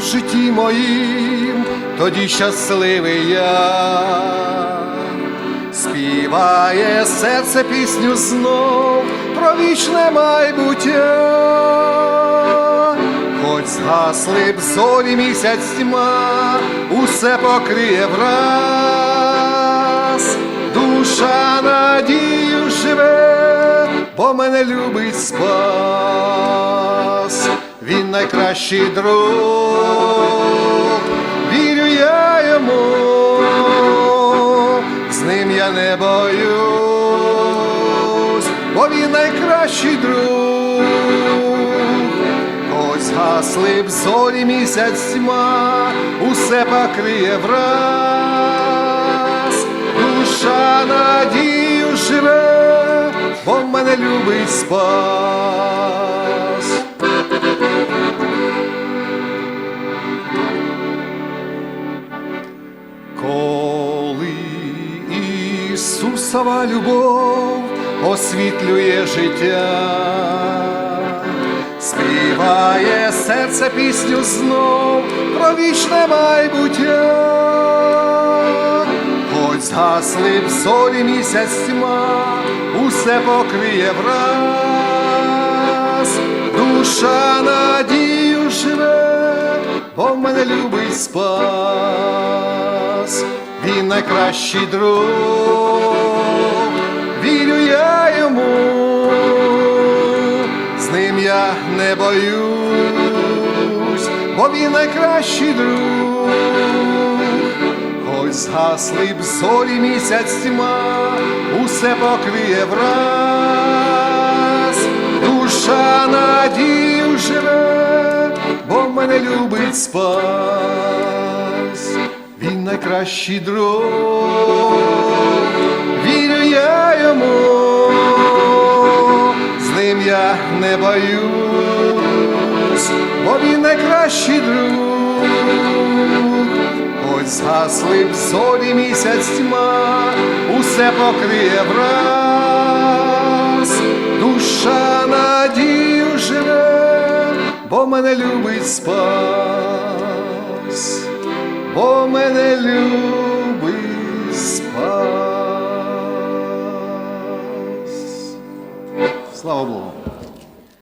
житті моїм, тоді щасливий я. Співає серце пісню знов про вічне майбуття, хоч згасли б зорі місяць тьма, усе покриє враз, душа надію живе, бо мене любить спас, найкращий друг, вірю я йому з ним я не боюсь, бо він найкращий друг, хоч згасли б зорі місяць тьма, усе покриє враз, душа надію живе, бо мене любить спас. Коли Ісусова любов освітлює життя, співає серце пісню знов про вічне майбуття, хоч згасли б зорі місяць тьма, усе покриє враз, душа надію живе, бо в мене любить він найкращий друг, вірю я йому, з ним я не боюсь, бо він найкращий друг, хоч згасли б зорі місяць тьма, усе покриє враз, душа надію живе, бо мене любить спас, він найкращий друг, вірю я йому, з ним я не боюсь, бо він найкращий друг, хоч згасли б зорі місяць тьма, усе покриє враз, душа надію живе, бо мене любить спас, спас. Слава Богу.